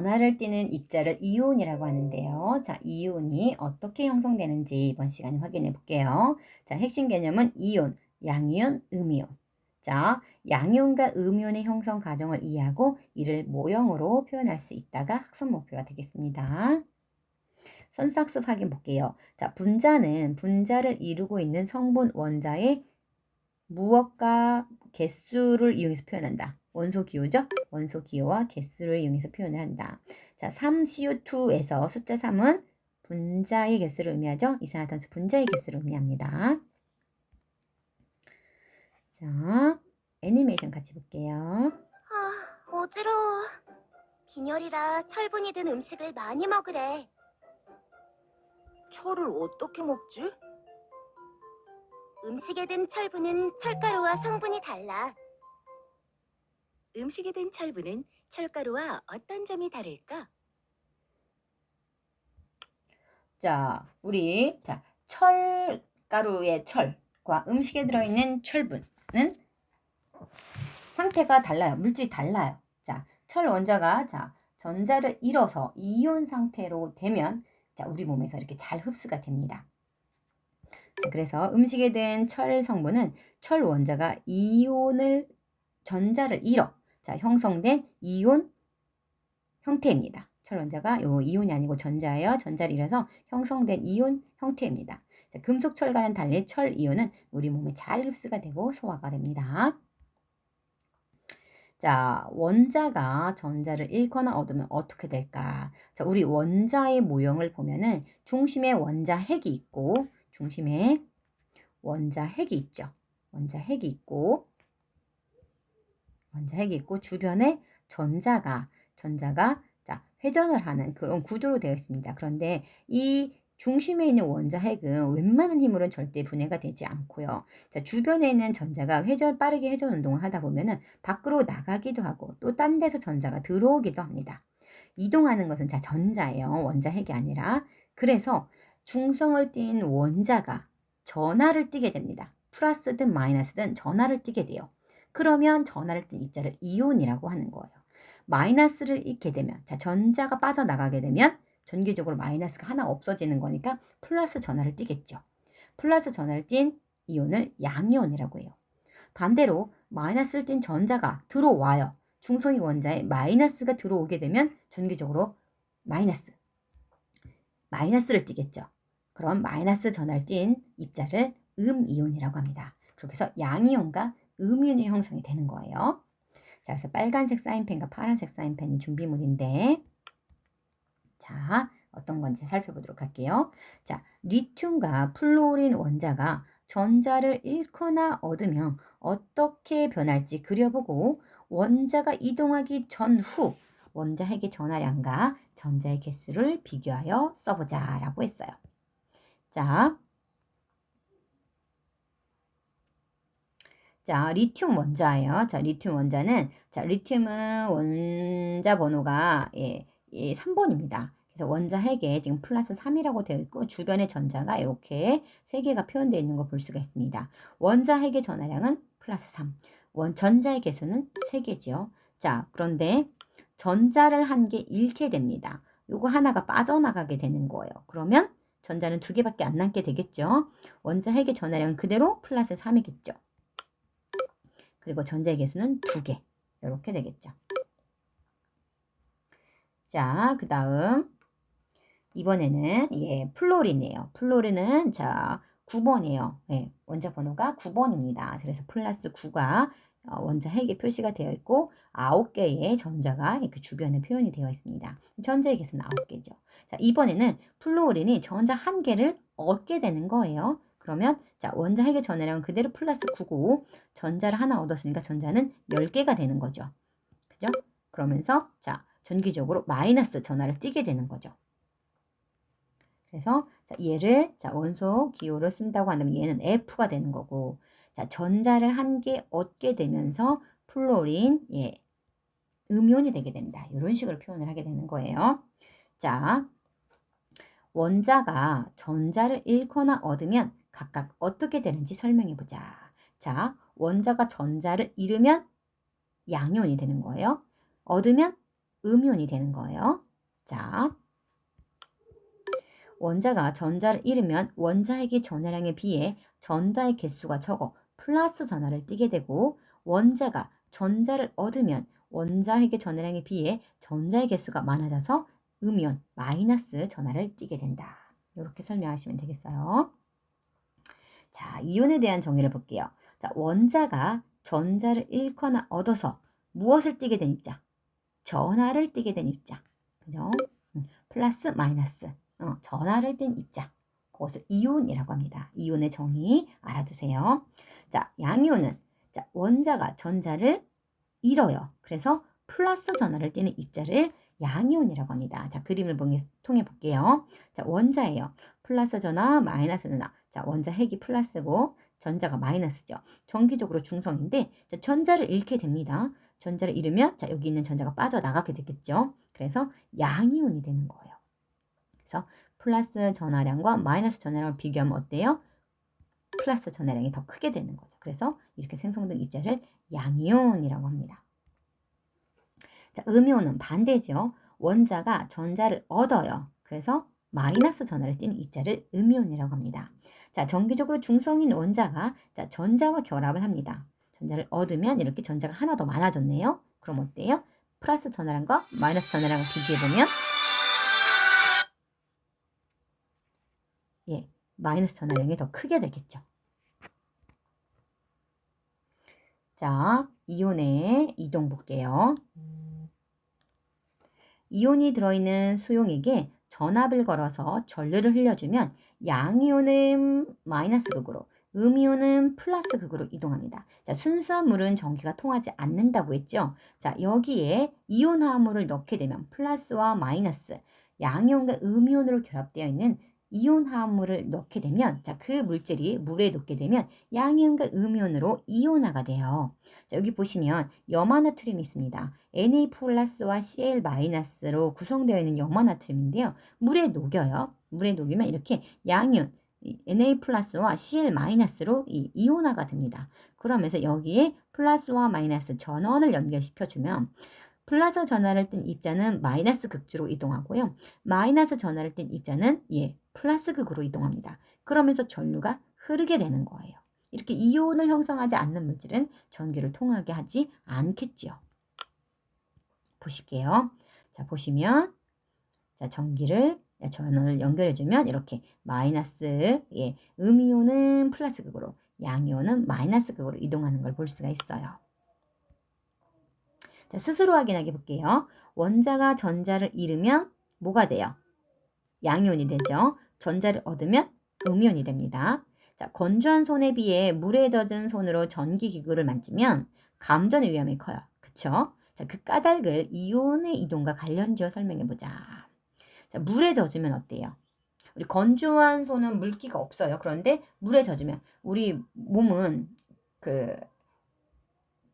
전하를 띠는 입자를 이온이라고 하는데요. 자, 이온이 어떻게 형성되는지 이번 시간에 확인해 볼게요. 자, 핵심 개념은 이온, 양이온, 음이온. 자, 양이온과 음이온의 형성 과정을 이해하고 이를 모형으로 표현할 수 있다가 학습 목표가 되겠습니다. 선수학습 확인 볼게요. 자, 분자는 분자를 이루고 있는 성분 원자의 무엇과 개수를 이용해서 표현한다. 원소 기호죠? 원소 기호와 개수를 이용해서 표현을 한다. 자, 3CO2에서 숫자 3은 분자의 개수를 의미하죠? 이산화탄소 분자의 개수를 의미합니다. 자, 애니메이션 같이 볼게요. 아, 어지러워. 빈혈이라 철분이 든 음식을 많이 먹으래. 철을 어떻게 먹지? 음식에 든 철분은 철가루와 성분이 달라. 음식에 든 철분은 철가루와 어떤 점이 다를까? 자, 우리 자, 철가루의 철과 음식에 들어있는 철분은 상태가 달라요. 물질이 달라요. 자, 철 원자가 자, 전자를 잃어서 이온 상태로 되면 자, 우리 몸에서 이렇게 잘 흡수가 됩니다. 자, 그래서 음식에 든 철 성분은 철 원자가 이온을 전자를 잃어 자, 형성된 이온 형태입니다. 철 원자가 요 이온이 아니고 전자예요. 전자를 잃어서 형성된 이온 형태입니다. 자, 금속 철과는 달리 철 이온은 우리 몸에 잘 흡수가 되고 소화가 됩니다. 자, 원자가 전자를 잃거나 얻으면 어떻게 될까? 자, 우리 원자의 모형을 보면은 중심에 원자 핵이 있고 중심에 원자 핵이 있죠. 원자 핵이 있고 원자 핵이 있고 주변에 전자가 전자가 자, 회전을 하는 그런 구조로 되어 있습니다. 그런데 이 중심에 있는 원자 핵은 웬만한 힘으로는 절대 분해가 되지 않고요. 자, 주변에 있는 전자가 회전 빠르게 회전 운동을 하다 보면은 밖으로 나가기도 하고 또 딴 데서 전자가 들어오기도 합니다. 이동하는 것은 자 전자예요. 원자 핵이 아니라 그래서 중성을 띈 원자가 전하를 띠게 됩니다. 플러스든 마이너스든 전하를 띠게 돼요. 그러면 전하를 띤 입자를 이온이라고 하는 거예요. 마이너스를 잃게 되면 자 전자가 빠져나가게 되면 전기적으로 마이너스가 하나 없어지는 거니까 플러스 전하를 띠겠죠. 플러스 전하를 띤 이온을 양이온이라고 해요. 반대로 마이너스를 띤 전자가 들어와요. 중성이 원자에 마이너스가 들어오게 되면 전기적으로 마이너스 마이너스를 띠겠죠. 그럼 마이너스 전하를 띤 입자를 음이온이라고 합니다. 그렇게 해서 양이온과 음이온이 형성이 되는 거예요. 자, 그래서 빨간색 사인펜과 파란색 사인펜이 준비물인데 자, 어떤 건지 살펴보도록 할게요. 자, 리튬과 플로린 원자가 전자를 잃거나 얻으면 어떻게 변할지 그려보고 원자가 이동하기 전후 원자 핵의 전하량과 전자의 개수를 비교하여 써보자 라고 했어요. 자, 자, 리튬 원자예요. 자, 리튬 원자는 자, 리튬은 원자 번호가 예, 예 3번입니다. 그래서 원자 핵에 지금 플러스 3이라고 되어 있고 주변의 전자가 이렇게 세 개가 표현되어 있는 걸 볼 수가 있습니다. 원자 핵의 전하량은 플러스 3. 원 전자의 개수는 3개지요. 자, 그런데 전자를 한 개 잃게 됩니다. 요거 하나가 빠져나가게 되는 거예요. 그러면 전자는 두 개밖에 안 남게 되겠죠. 원자 핵의 전하량은 그대로 플러스 3이겠죠. 그리고 전자의 개수는 두 개. 이렇게 되겠죠. 자, 그 다음 이번에는 예, 플로린이에요. 플로린은 자 9번이에요. 예, 원자 번호가 9번입니다. 그래서 플러스 9가 어, 원자 핵에 표시가 되어 있고 9개의 전자가 그 주변에 표현이 되어 있습니다. 전자의 개수는 9개죠. 자, 이번에는 플로린이 전자 한 개를 얻게 되는 거예요. 그러면 자 원자 핵의 전하량은 그대로 플러스 9고 전자를 하나 얻었으니까 전자는 10개가 되는 거죠. 그죠? 그러면서 자 전기적으로 마이너스 전하를 띠게 되는 거죠. 그래서 자, 얘를 자, 원소 기호를 쓴다고 한다면 얘는 F가 되는 거고 자, 전자를 한 개 얻게 되면서 플로린 예, 음이온이 되게 된다. 이런 식으로 표현을 하게 되는 거예요. 자, 원자가 전자를 잃거나 얻으면 각각 어떻게 되는지 설명해 보자. 자, 원자가 전자를 잃으면 양이온이 되는 거예요. 얻으면 음이온이 되는 거예요. 자, 원자가 전자를 잃으면 원자핵의 전하량에 비해 전자의 개수가 적어 플러스 전하를 띠게 되고 원자가 전자를 얻으면 원자핵의 전하량에 비해 전자의 개수가 많아져서 음이온 마이너스 전하를 띠게 된다. 이렇게 설명하시면 되겠어요. 자, 이온에 대한 정의를 볼게요. 자, 원자가 전자를 잃거나 얻어서 무엇을 띠게 된 입자? 전하를 띠게 된 입자. 그죠? 음, 플러스 마이너스. 어, 전하를 띈 입자. 그것을 이온이라고 합니다. 이온의 정의 알아두세요. 자, 양이온은 자, 원자가 전자를 잃어요. 그래서 플러스 전하를 띠는 입자를 양이온이라고 합니다. 자, 그림을 통해 볼게요. 자, 원자예요. 플러스 전하, 마이너스 전하. 자, 원자 핵이 플러스고 전자가 마이너스죠. 정기적으로 중성인데 자, 전자를 잃게 됩니다. 전자를 잃으면 자, 여기 있는 전자가 빠져나가게 되겠죠. 그래서 양이온이 되는 거예요. 그래서 플러스 전하량과 마이너스 전하량을 비교하면 어때요? 플러스 전하량이 더 크게 되는 거죠. 그래서 이렇게 생성된 입자를 양이온이라고 합니다. 자, 음이온은 반대죠. 원자가 전자를 얻어요. 그래서 마이너스 전하를 띠는 입자를 음이온이라고 합니다. 자, 정기적으로 중성인 원자가 자, 전자와 결합을 합니다. 전자를 얻으면 이렇게 전자가 하나 더 많아졌네요. 그럼 어때요? 플러스 전하량과 마이너스 전하량을 비교해보면 예, 마이너스 전하량이 더 크게 되겠죠. 자, 이온의 이동 볼게요. 이온이 들어있는 수용액에 전압을 걸어서 전류를 흘려주면 양이온은 마이너스 극으로, 음이온은 플러스 극으로 이동합니다. 자, 순수한 물은 전기가 통하지 않는다고 했죠. 자, 여기에 이온 화합물을 넣게 되면 플러스와 마이너스, 양이온과 음이온으로 결합되어 있는 이온 화합물을 넣게 되면 자, 그 물질이 물에 녹게 되면 양이온과 음이온으로 이온화가 돼요. 자, 여기 보시면 염화나트륨이 있습니다. Na 플러스와 Cl 마이너스로 구성되어 있는 염화나트륨인데요. 물에 녹여요. 물에 녹이면 이렇게 양이온 이 Na 플러스와 Cl 마이너스로 이 이온화가 됩니다. 그러면서 여기에 플러스와 마이너스 전원을 연결시켜 주면 플러스 전하를 띤 입자는 마이너스 극주로 이동하고요. 마이너스 전하를 띤 입자는 예, 플러스 극으로 이동합니다. 그러면서 전류가 흐르게 되는 거예요. 이렇게 이온을 형성하지 않는 물질은 전기를 통하게 하지 않겠지요. 보실게요. 자, 보시면 자, 전기를 전원을 연결해 주면 이렇게 마이너스 예, 음이온은 플러스 극으로 양이온은 마이너스 극으로 이동하는 걸 볼 수가 있어요. 자, 스스로 확인하게 볼게요. 원자가 전자를 잃으면 뭐가 돼요? 양이온이 되죠. 전자를 얻으면 음이온이 됩니다. 자, 건조한 손에 비해 물에 젖은 손으로 전기 기구를 만지면 감전의 위험이 커요. 그쵸? 자, 그 까닭을 이온의 이동과 관련지어 설명해 보자. 자, 물에 젖으면 어때요? 우리 건조한 손은 물기가 없어요. 그런데 물에 젖으면 우리 몸은 그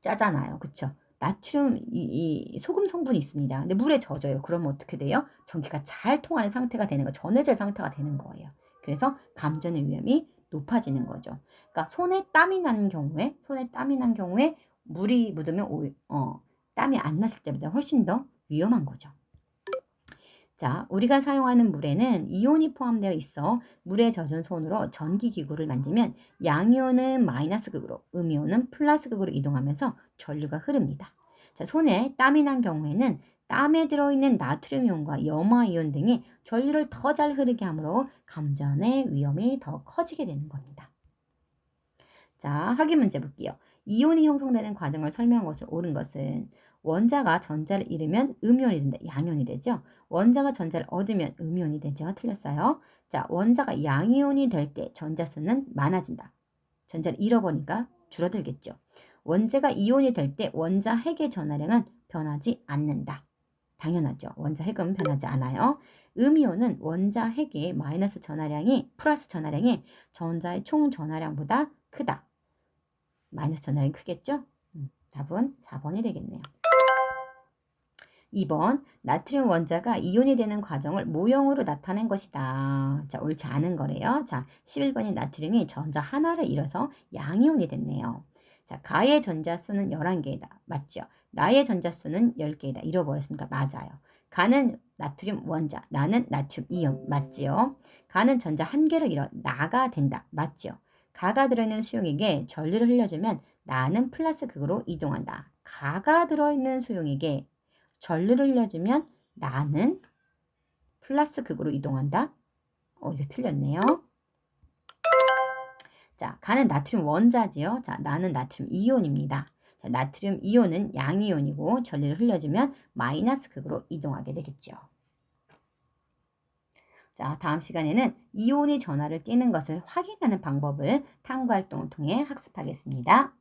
짜잖아요. 그쵸? 나트륨 이, 이 소금 성분이 있습니다. 근데 물에 젖어요. 그러면 어떻게 돼요? 전기가 잘 통하는 상태가 되는 거, 전해질 상태가 되는 거예요. 그래서 감전의 위험이 높아지는 거죠. 그러니까 손에 땀이 나는 경우에, 손에 땀이 난 경우에 물이 묻으면 오, 어, 땀이 안 났을 때보다 훨씬 더 위험한 거죠. 자, 우리가 사용하는 물에는 이온이 포함되어 있어 물에 젖은 손으로 전기 기구를 만지면 양이온은 마이너스 극으로, 음이온은 플러스 극으로 이동하면서 전류가 흐릅니다. 자, 손에 땀이 난 경우에는 땀에 들어있는 나트륨 이온과 염화 이온 등이 전류를 더 잘 흐르게 하므로 감전의 위험이 더 커지게 되는 겁니다. 자, 확인 문제 볼게요. 이온이 형성되는 과정을 설명한 것을 옳은 것은 원자가 전자를 잃으면 음이온이 된다. 양이온이 되죠. 원자가 전자를 얻으면 음이온이 되죠. 틀렸어요. 자, 원자가 양이온이 될 때 전자수는 많아진다. 전자를 잃어버리니까 줄어들겠죠. 원자가 이온이 될 때 원자 핵의 전하량은 변하지 않는다. 당연하죠. 원자 핵은 변하지 않아요. 음이온은 원자 핵의 마이너스 전하량이 플러스 전하량이 전자의 총 전하량보다 크다. 마이너스 전하량이 크겠죠? 음, 답은 4번이 되겠네요. 2번 나트륨 원자가 이온이 되는 과정을 모형으로 나타낸 것이다. 자, 옳지 않은 거래요. 자, 11번인 나트륨이 전자 하나를 잃어서 양이온이 됐네요. 자, 가의 전자 수는 11개이다. 맞죠? 나의 전자수는 10개이다. 잃어버렸으니까 맞아요. 가는 나트륨 원자, 나는 나트륨 이온 맞지요? 가는 전자 한 개를 잃어 나가 된다. 맞지요? 가가 들어있는 수용에게 전류를 흘려주면 나는 플러스 극으로 이동한다. 가가 들어있는 수용에게 전류를 흘려주면 나는 플러스 극으로 이동한다. 어, 이거 틀렸네요. 자, 가는 나트륨 원자지요. 자, 나는 나트륨 이온입니다. 자, 나트륨 이온은 양이온이고 전류를 흘려주면 마이너스 극으로 이동하게 되겠죠. 자, 다음 시간에는 이온이 전하를 깨는 것을 확인하는 방법을 탐구 활동을 통해 학습하겠습니다.